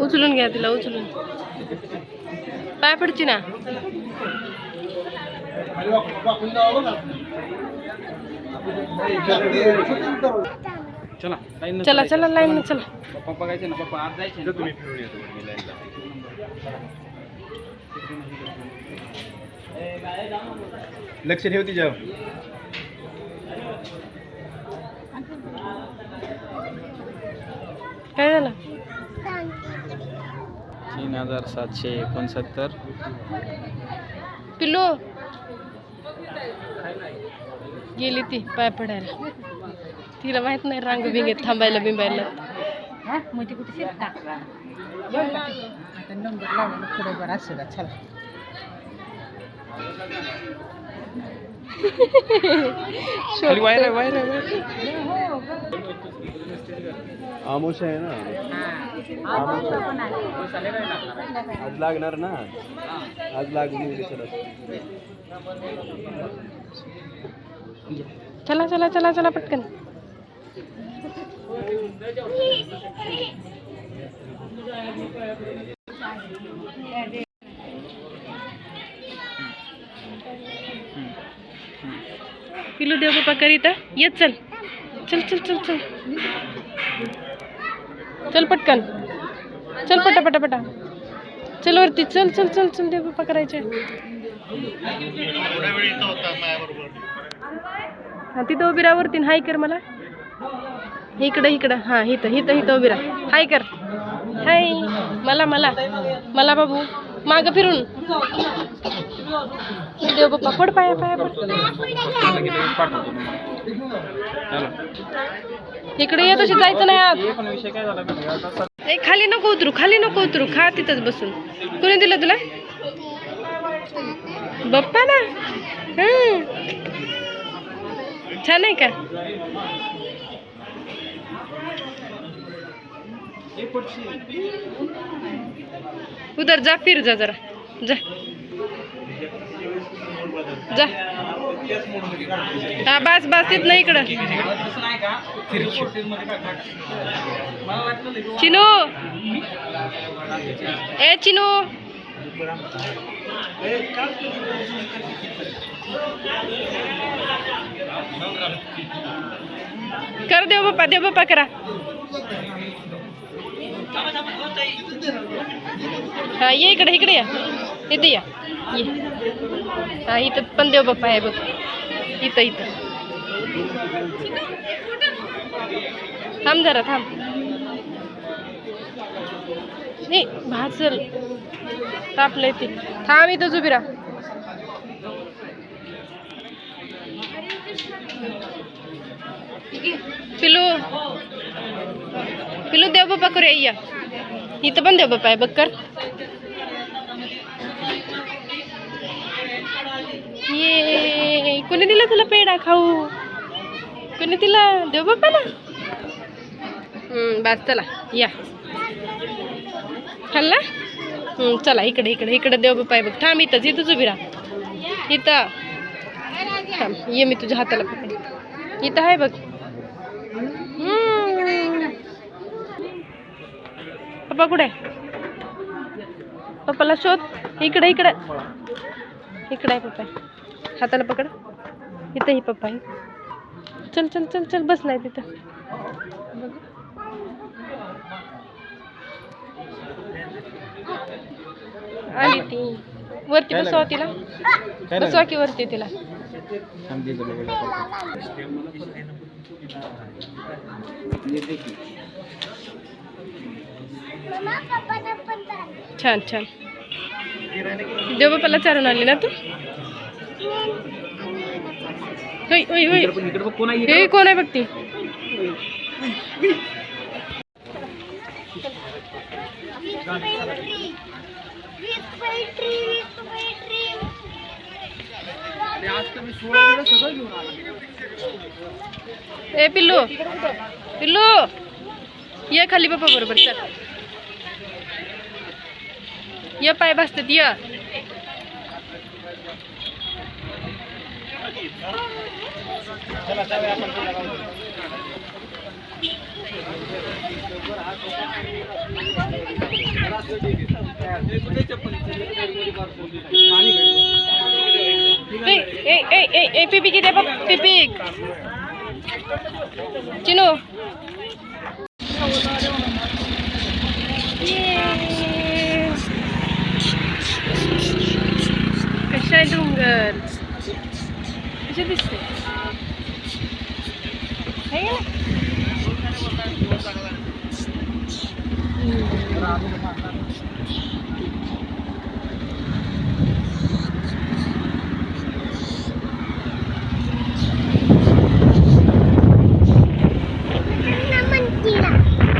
उचलून घ्या तिला उचलून. पाय पडची ना. चला चला चला लाईन चला. पप्पा बघायचे ना पप्पा आज जायचे तुम्ही फिरून येतो लक्ष ठेव तिच्यावर. काय झालं? तीन हजार सातशे एकोणसत्तर. पिल्लू. गेली ती पाय पडायला. तिला माहीत नाही रांग बिंगेत थांबायला बिंबायला. खाली वायर आहे वायर आहे वायर आमोश ना आज लागणार ना आज लागली चला चला चला चला पटकन पिलू देव बाप्पा करीता येत चल. चल चल चल चल. चल पटकन. चल पटा पटा पटा. चल वरती. चल चल चल चल. देव बाप्पा करायचे. हा तिथं उभी राहा वरती हाय कर मला. इकडं इकडं. हां इथं इथं इथं उभी राहा. हाय कर. हाय मला मला. मला बाबू. मागं फिरून. देव बाप्पा पड पाया पाया पड इकडे ये तशी जायचं नाही आत. ए खाली नको उतरू खाली नको उतरू. खा तिथंच बसून. कोणी दिलं तुला? बाप्पा ना हं. छान आहे का? उधर जा फिर जा जरा. जा. जा. हा बस बस येत नाही इकडं. चिनू. ए चिनू. कर देव बाप्पा देव बाप्पा करा. हा ये इकडे इकडे या. इथे या. ये. हा इथं पण देव बाप्पा आहे बघ. इथं इथं. थांब जरा थांब. नाही भाजल तापलंय ते. थांब इथं जुबिरा पिलू. पिलू देव बाप्पा करूया या. इथं पण देव बाप्पा आहे बघ कर. ये कोणी दिला तुला पेढा खाऊ? कोणी दिला? देव बाप्पा ना हम्म, बस चला या. खाल्ला? चला इकडे इकडे इकडे देव बाप्पा आहे बघ. थांब इथंच इथंच उभी राहा. इथं. थांब ये मी तुझ्या हाताला पकड इथं आहे बघ. पप्पा कुठे? पप्पाला शोध. इकडे इकडे. इकडे आहे पप्पा. हाताला पकड. इथं ही पप्पा आहे चल चल चल चल बस नाही तिथं. आली ती. वरती बसवा तिला. बसवा की वरती तिला. थांब दे जरा वेळ. छान छान। देवबापाला चारून आली ना तू? होय होय होय. इकडं पण इकडं बघ कोण आहे हे कोण आहे बघ ती? ए पिल्लू. पिल्लू ये खाली बाप्पा बरोबर चल. य पाय बसतात य ए पिपी किती पिपी चिनू कशा डोंगर कसे दिसते का नाही?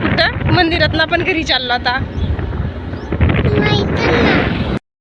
कुठं? मंदिरात ना पण घरी चाललो आता.